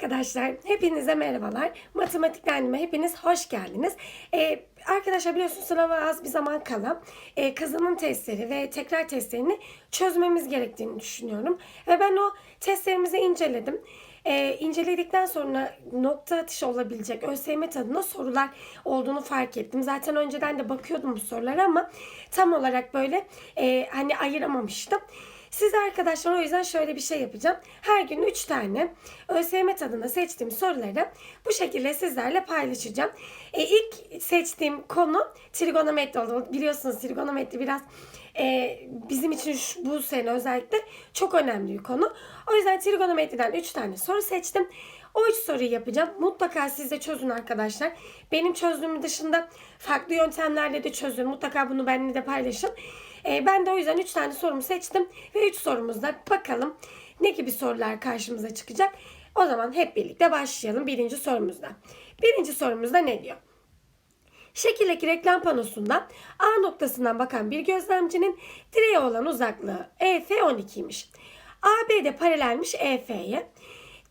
Arkadaşlar hepinize merhabalar. Matematik Anneme hepiniz hoş geldiniz. Ee, arkadaşlar biliyorsunuz sınava az bir zaman kala e, kazanım testleri ve tekrar testlerini çözmemiz gerektiğini düşünüyorum. Ve ben o testlerimizi inceledim. Ee, inceledikten sonra nokta atışı olabilecek ÖSYM tadında sorular olduğunu fark ettim. Zaten önceden de bakıyordum bu sorulara ama tam olarak böyle e, hani ayıramamıştım. Siz arkadaşlar o yüzden şöyle bir şey yapacağım. Her gün 3 tane ÖSYM tadında seçtiğim soruları bu şekilde sizlerle paylaşacağım. E, ilk seçtiğim konu trigonometri oldu. Biliyorsunuz trigonometri biraz e, bizim için şu, bu sene özellikle çok önemli bir konu. O yüzden trigonometriden 3 tane soru seçtim. O üç soruyu yapacağım. Mutlaka siz de çözün arkadaşlar. Benim çözdüğüm dışında farklı yöntemlerle de çözün. Mutlaka bunu benimle de paylaşın. Ee, ben de o yüzden 3 tane sorumu seçtim. Ve 3 sorumuzda bakalım ne gibi sorular karşımıza çıkacak. O zaman hep birlikte başlayalım birinci sorumuzda. Birinci sorumuzda ne diyor? Şekildeki reklam panosunda A noktasından bakan bir gözlemcinin direğe olan uzaklığı EF 12'ymiş. AB de paralelmiş EF'ye.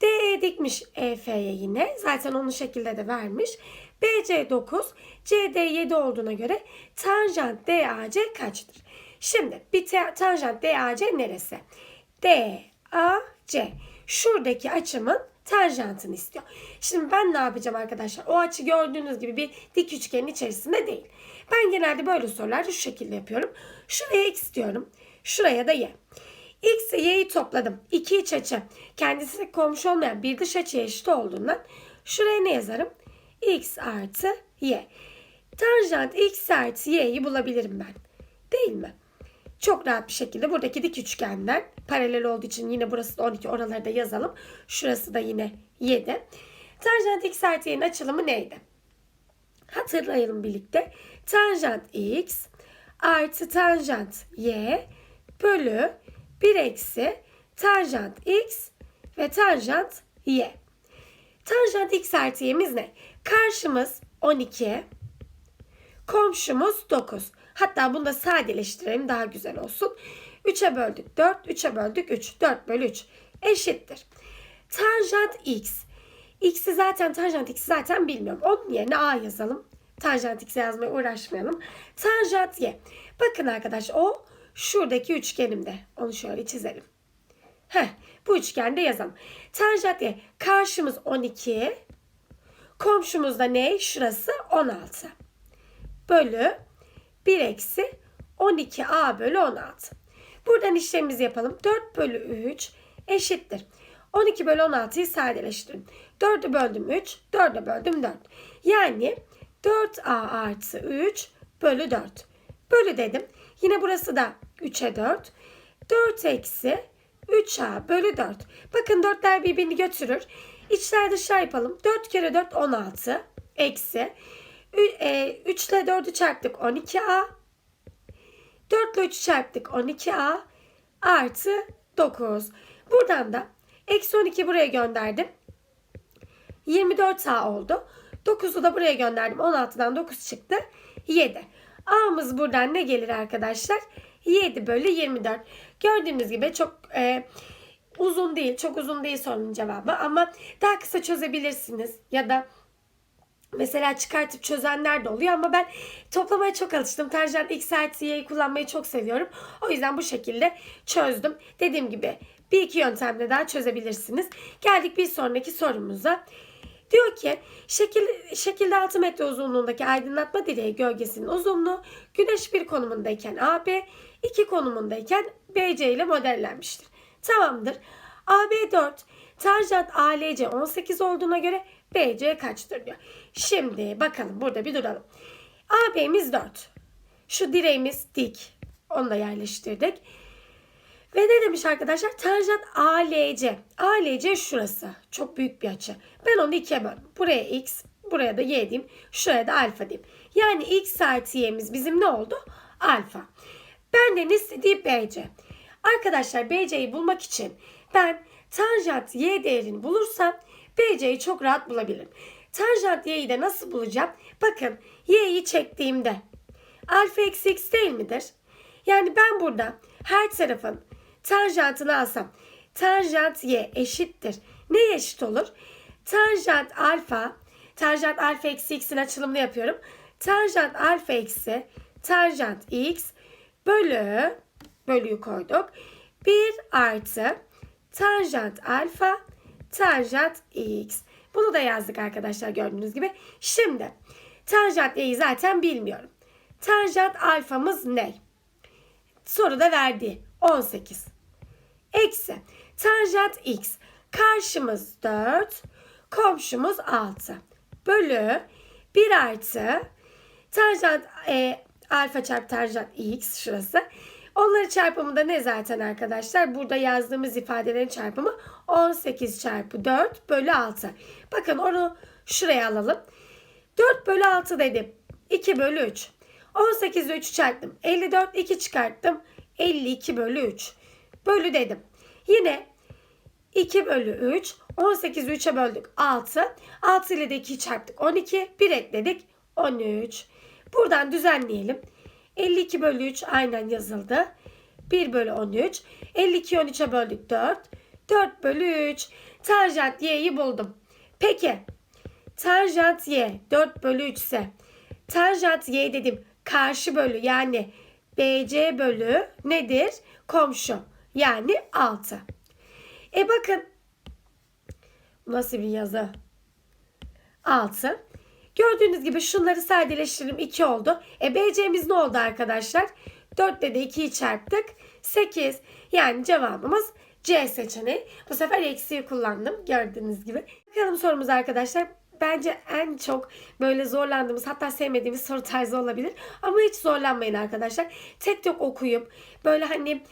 DE dikmiş EF'ye yine. Zaten onun şekilde de vermiş. BC 9, CD 7 olduğuna göre tanjant DAC kaçtır? Şimdi bir tanjant DAC neresi? DAC. Şuradaki açımın tanjantını istiyor. Şimdi ben ne yapacağım arkadaşlar? O açı gördüğünüz gibi bir dik üçgenin içerisinde değil. Ben genelde böyle sorularda şu şekilde yapıyorum. Şuraya x diyorum. Şuraya da y. X ile y'yi topladım. İki iç açı. Kendisi komşu olmayan bir dış açıya eşit olduğundan şuraya ne yazarım? x artı y. Tanjant x artı y'yi bulabilirim ben. Değil mi? Çok rahat bir şekilde buradaki dik üçgenden paralel olduğu için yine burası da 12 oraları da yazalım. Şurası da yine 7. Tanjant x artı y'nin açılımı neydi? Hatırlayalım birlikte. Tanjant x artı tanjant y bölü 1 eksi tanjant x ve tanjant y. Tanjant x artı y'miz ne? Karşımız 12, komşumuz 9. Hatta bunu da sadeleştirelim daha güzel olsun. 3'e böldük 4, 3'e böldük 3. 4 bölü 3 eşittir. Tanjant x. X'i zaten tanjant x'i zaten bilmiyorum. Onun yerine a yazalım. Tanjant x'i yazmaya uğraşmayalım. Tanjant y. Bakın arkadaş o şuradaki üçgenimde. Onu şöyle çizelim. Heh, bu üçgende yazalım. Tanjant y. Karşımız 12. Komşumuz da ne? Şurası 16. Bölü 1 eksi 12a bölü 16. Buradan işlemimizi yapalım. 4 bölü 3 eşittir. 12 bölü 16'yı sadeleştirin. 4'ü böldüm 3, 4'ü böldüm 4. Yani 4a artı 3 bölü 4. Bölü dedim. Yine burası da 3'e 4. 4 eksi 3a bölü 4. Bakın 4'ler birbirini götürür. İçler dışlar yapalım. 4 kere 4 16 eksi 3 ile 4'ü çarptık 12a. 4 ile 3'ü çarptık 12a artı 9. Buradan da eksi 12 buraya gönderdim. 24a oldu. 9'u da buraya gönderdim. 16'dan 9 çıktı. 7. A'mız buradan ne gelir arkadaşlar? 7 bölü 24. Gördüğünüz gibi çok e, uzun değil. Çok uzun değil sorunun cevabı. Ama daha kısa çözebilirsiniz. Ya da Mesela çıkartıp çözenler de oluyor ama ben toplamaya çok alıştım. Tanjant x artı y'yi kullanmayı çok seviyorum. O yüzden bu şekilde çözdüm. Dediğim gibi bir iki yöntemle daha çözebilirsiniz. Geldik bir sonraki sorumuza. Diyor ki şekil, şekilde 6 metre uzunluğundaki aydınlatma direği gölgesinin uzunluğu güneş bir konumundayken AB, iki konumundayken BC ile modellenmiştir. Tamamdır. AB 4, tanjant ALC 18 olduğuna göre BC kaçtır diyor. Şimdi bakalım burada bir duralım. AB'miz 4. Şu direğimiz dik. Onu da yerleştirdik. Ve ne demiş arkadaşlar? Tanjant ALC. ALC şurası. Çok büyük bir açı. Ben onu ikiye böldüm. Buraya x, buraya da y diyeyim. Şuraya da alfa diyeyim. Yani x artı y'miz bizim ne oldu? Alfa. Benden istediği BC. Arkadaşlar BC'yi bulmak için ben tanjant y değerini bulursam BC'yi çok rahat bulabilirim. Tanjant y'yi de nasıl bulacağım? Bakın y'yi çektiğimde alfa eksi x değil midir? Yani ben burada her tarafın tanjantını alsam tanjant y eşittir. Ne eşit olur? tanjant alfa, tanjant alfa eksi x'in açılımını yapıyorum. Tanjant alfa eksi tanjant x bölü, bölüyü koyduk. 1 artı tanjant alfa tanjant x. Bunu da yazdık arkadaşlar gördüğünüz gibi. Şimdi tanjant y'yi zaten bilmiyorum. Tanjant alfamız ne? Soruda verdiği 18. Eksi tanjant x. Karşımız 4, komşumuz 6. Bölü 1 artı tanjant e, alfa çarpı tanjant x şurası. Onların çarpımı da ne zaten arkadaşlar? Burada yazdığımız ifadelerin çarpımı 18 çarpı 4 bölü 6. Bakın onu şuraya alalım. 4 bölü 6 dedim. 2 bölü 3. 18 ile 3'ü çarptım. 54 2 çıkarttım. 52 bölü 3. Bölü dedim. Yine 2 bölü 3. 18'i 3'e böldük 6. 6 ile de 2'yi çarptık 12. 1 ekledik 13. Buradan düzenleyelim. 52 bölü 3 aynen yazıldı. 1 bölü 13. 52 13'e böldük 4. 4 bölü 3. Tanjant y'yi buldum. Peki tanjant y 4 bölü 3 ise tanjant y dedim karşı bölü yani BC bölü nedir? Komşu yani 6. E bakın nasıl bir yazı? 6. Gördüğünüz gibi şunları sadeleştirelim 2 oldu. E BC'miz ne oldu arkadaşlar? 4 ile de 2'yi çarptık. 8. Yani cevabımız C seçeneği. Bu sefer eksiği kullandım gördüğünüz gibi. Bakalım sorumuz arkadaşlar. Bence en çok böyle zorlandığımız hatta sevmediğimiz soru tarzı olabilir. Ama hiç zorlanmayın arkadaşlar. Tek tek okuyup böyle hani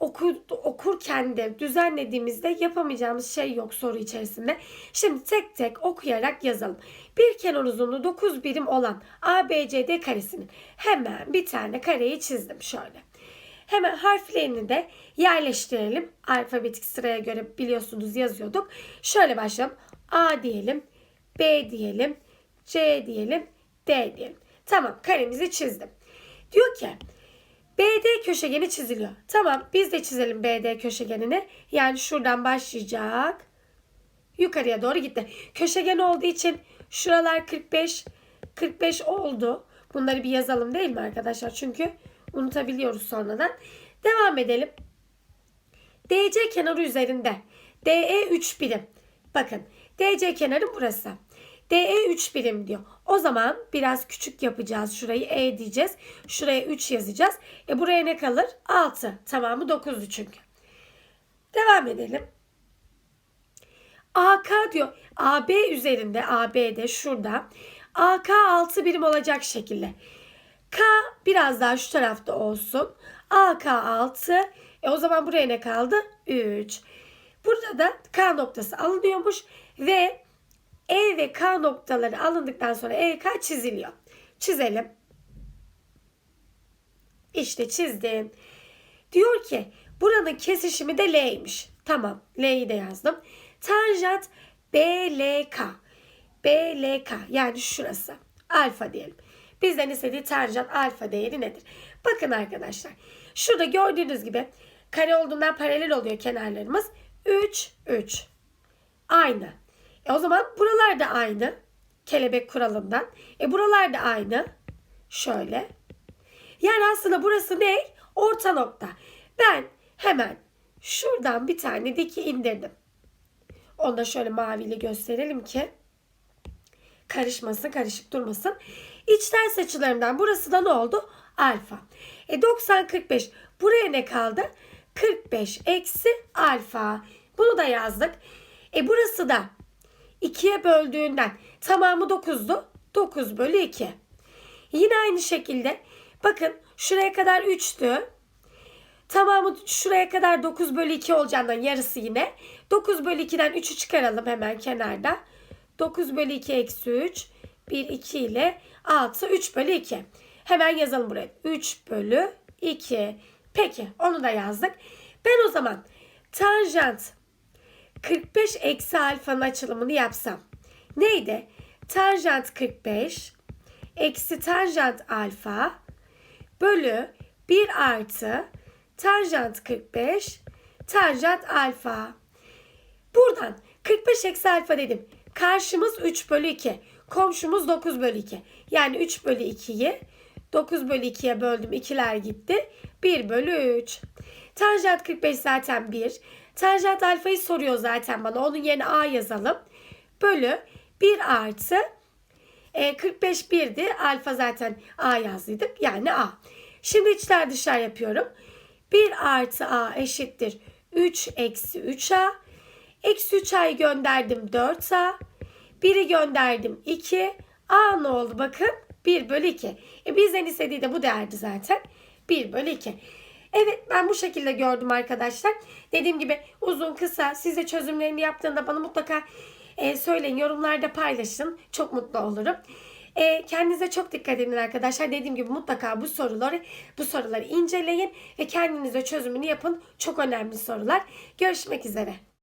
oku, okurken de düzenlediğimizde yapamayacağımız şey yok soru içerisinde. Şimdi tek tek okuyarak yazalım. Bir kenar uzunluğu 9 birim olan ABCD karesinin hemen bir tane kareyi çizdim şöyle. Hemen harflerini de yerleştirelim. Alfabetik sıraya göre biliyorsunuz yazıyorduk. Şöyle başlayalım. A diyelim, B diyelim, C diyelim, D diyelim. Tamam karemizi çizdim. Diyor ki BD köşegeni çiziliyor. Tamam biz de çizelim BD köşegenini. Yani şuradan başlayacak. Yukarıya doğru gitti. Köşegen olduğu için şuralar 45 45 oldu. Bunları bir yazalım değil mi arkadaşlar? Çünkü unutabiliyoruz sonradan. Devam edelim. DC kenarı üzerinde DE 3 birim. Bakın DC kenarı burası. DE 3 birim diyor. O zaman biraz küçük yapacağız. Şurayı E diyeceğiz. Şuraya 3 yazacağız. E buraya ne kalır? 6. Tamamı 9'du çünkü. Devam edelim. AK diyor. AB üzerinde AB'de şurada. AK 6 birim olacak şekilde. K biraz daha şu tarafta olsun. AK 6. E o zaman buraya ne kaldı? 3. Burada da K noktası alınıyormuş ve E ve K noktaları alındıktan sonra EK çiziliyor. Çizelim. İşte çizdim. Diyor ki buranın kesişimi de L'ymiş. Tamam L'yi de yazdım. Tanjant BLK. BLK yani şurası. Alfa diyelim. Bizden istediği tanjant alfa değeri nedir? Bakın arkadaşlar. Şurada gördüğünüz gibi kare olduğundan paralel oluyor kenarlarımız. 3, 3. Aynı. E o zaman buralar da aynı. Kelebek kuralından. E buralar da aynı. Şöyle. Yani aslında burası ne? Orta nokta. Ben hemen şuradan bir tane diki indirdim. Onu da şöyle maviyle gösterelim ki karışmasın, karışık durmasın. İçler açılarımdan burası da ne oldu? Alfa. E 90 45. Buraya ne kaldı? 45 eksi alfa. Bunu da yazdık. E burası da 2'ye böldüğünden tamamı 9'du. 9 bölü 2. Yine aynı şekilde bakın şuraya kadar 3'tü. Tamamı şuraya kadar 9 bölü 2 olacağından yarısı yine. 9 bölü 2'den 3'ü çıkaralım hemen kenarda. 9 bölü 2 eksi 3. 1, 2 ile 6, 3 bölü 2. Hemen yazalım buraya. 3 bölü 2. Peki onu da yazdık. Ben o zaman tanjant 45 eksi alfanın açılımını yapsam. Neydi? Tanjant 45 eksi tanjant alfa bölü 1 artı tanjant 45 tanjant alfa. Buradan 45 eksi alfa dedim. Karşımız 3 bölü 2. Komşumuz 9 bölü 2. Yani 3 bölü 2'yi 9 bölü 2'ye böldüm. 2'ler gitti. 1 bölü 3. Tanjant 45 zaten 1. Tanjant alfayı soruyor zaten bana. Onun yerine a yazalım. Bölü 1 artı e, 45 1'di. Alfa zaten a yazdıydık. Yani a. Şimdi içler dışlar yapıyorum. 1 artı a eşittir 3 eksi 3a. Eksi 3a'yı gönderdim 4a. 1'i gönderdim 2. A ne oldu bakın? 1 bölü 2. E bizden istediği de bu değerdi zaten. 1 bölü 2. Evet ben bu şekilde gördüm arkadaşlar. Dediğim gibi uzun kısa siz de çözümlerini yaptığında bana mutlaka e, söyleyin yorumlarda paylaşın. Çok mutlu olurum. E, kendinize çok dikkat edin arkadaşlar. Dediğim gibi mutlaka bu soruları bu soruları inceleyin ve kendinize çözümünü yapın. Çok önemli sorular. Görüşmek üzere.